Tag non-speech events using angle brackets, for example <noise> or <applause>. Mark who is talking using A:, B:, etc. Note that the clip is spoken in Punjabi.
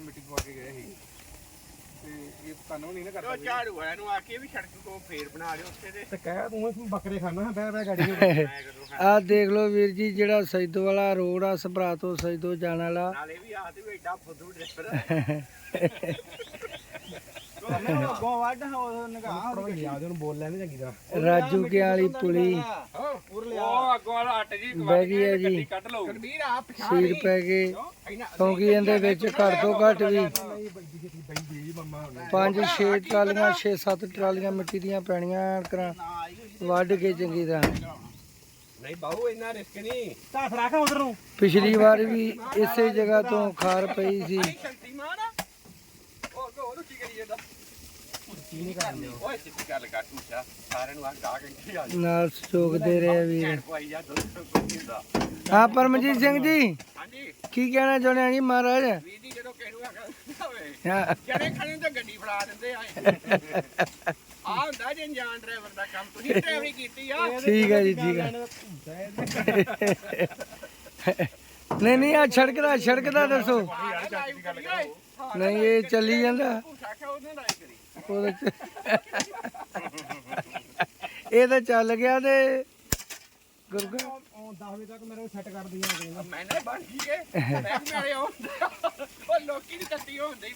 A: ਨਾਲ ਮਿੱਟੀ ਪਵਾ ਕੇ ਗਏ ਸੀ। ਤੇ ਇਹ ਤੁਹਾਨੂੰ ਨਹੀਂ ਨਾ
B: ਉਹ
A: ਕਰਦਾ
B: ਝਾੜੂ ਵਾਲਿਆਂ ਨੂੰ ਆਖੀਏ ਵੀ ਸੜਕ ਕੋ ਫੇਰ ਬਣਾ ਲਿਓ ਉੱਥੇ
A: ਤੇ ਕਹਿ ਤੂੰ ਬੱਕਰੇ ਖਾਣਾ ਬਹਿ ਬਹਿ ਗਾੜੀ।
B: ਮੈਂ ਕਦੋਂ
C: ਆ ਦੇਖ ਲਓ ਵੀਰ ਜੀ ਜਿਹੜਾ ਸੈਦੋ ਵਾਲਾ ਰੋਡ ਆ ਸਭਰਾ ਤੋਂ ਸੈਦੋ ਜਾਣ ਵਾਲਾ।
B: ਨਾਲੇ ਵੀ ਆਖਦੇ ਵੀ ਐਡਾ ਫੁੱਦੂ ਡਰਾਈਵਰ
A: ਅੱਗੋਂ ਵੱਢ ਉਹ ਨਗਾ ਯਾਦ ਉਹਨੂੰ ਬੋਲ ਲੈਣੇ ਚੰਗੀ ਤਰ੍ਹਾਂ
C: ਰਾਜੂ ਕੇ ਵਾਲੀ ਪੁਲੀ
A: ਉਹ ਅੱਗੋਂ ਵਾਲਾ ਅੱਟ ਜੀ
C: ਬਹਿ ਗਈ ਹੈ ਜੀ।
A: ਕੱਢ ਲਓ। ਕਬੀਰ ਆ
C: ਸੀਰ ਪੈ ਗਏ ਕਿਉਂਕਿ ਇਹਦੇ ਵਿੱਚ ਘੱਟ ਤੋਂ ਘੱਟ ਵੀ ਪੰਜ ਛੇ ਟਰਾਲੀਆਂ 6-7 ਟਰਾਲੀਆਂ ਮਿੱਟੀ ਦੀਆਂ ਪੈਣੀਆਂ ਕਰਾਂ। ਵੱਢ ਕੇ ਚੰਗੀ ਤਰ੍ਹਾਂ।
B: ਨਹੀਂ ਬਾਹੂ ਇੰਨਾ ਰਿਸਕ ਨਹੀਂ।
A: ਤਾਂ ਫੜਾ ਕੇ ਉਧਰ ਨੂੰ।
C: ਪਿਛਲੀ ਵਾਰ ਵੀ ਇਸੇ ਜਗ੍ਹਾ ਤੋਂ ਖਾਰ ਪਈ ਸੀ।
B: ਸ਼ਕਤੀਮਾਨ ਉਹ ਕੋ ਉਹਨੂੰ ਕੀ ਕਰੀ ਜਾਂਦਾ
A: ਕੀ ਨਹੀਂ ਕਰਦੇ
B: ਓਏ ਸਿੱਧੀ ਗੱਲ ਕਰ ਤੂੰ ਚਾ ਸਾਰਿਆਂ ਨੂੰ ਆ ਗਾ ਕੇ ਆ
C: ਨਾਲ ਸੋਕਦੇ ਰਹੇ ਵੀਰ।
B: ਭੈਣ ਪਵਾਈ ਜਾ ਦੁੱਧ ਕੋਈ ਹੁੰਦਾ
C: ਹਾਂ ਪਰਮਜੀਤ ਸਿੰਘ ਜੀ।
B: ਹਾਂਜੀ।
C: ਕੀ ਕਹਿਣਾ ਚਾਹੁੰਦੇ ਆ ਜੀ ਮਹਾਰਾਜ?
B: ਵੀਰ ਜੀ ਜਦੋਂ ਕਿਹਨੂੰ ਆ ਹੋਵੇ
C: ਹਾਂ,
B: ਜਿਹੜੇ ਖੜੇ ਤਾਂ ਗੱਡੀ ਫੜਾ ਦਿੰਦੇ ਆ। ਆ ਹੁੰਦਾ ਜੇ ਅਣਜਾਣ ਡਰਾਈਵਰ ਦਾ ਕੰਮ ਤੁਸੀਂ <laughs> ਡਰਾਈਵਰੀ ਕੀਤੀ ਆ?
C: ਠੀਕ ਹੈ ਜੀ ਠੀਕ ਹੈ ਨਹੀਂ ਨਹੀਂ ਆ ਸੜਕ ਦਾ ਸੜਕ ਦਾ ਦੱਸੋ ਨਹੀਂ ਇਹ ਚੱਲੀ ਜਾਂਦਾ।
B: ਉਹਨੇ
C: ਉਹਦੇ ਚ। ਇਹ ਤਾਂ ਚੱਲ ਗਿਆ ਤੇ ਗੁਰਗਾ
A: ਉਹ 10 ਵਜੇ ਤੱਕ ਮੇਰੇ ਸੈੱਟ ਕਰ ਦਈਆਂ
B: ਮੈਨੇ ਬਣ ਗਈ ਕੇ ਮੈਂ ਆਉਂਦਾ ਉਹ ਲੋਕੀ ਦੀ ਕੱਟੀ ਹੁੰਦੀ।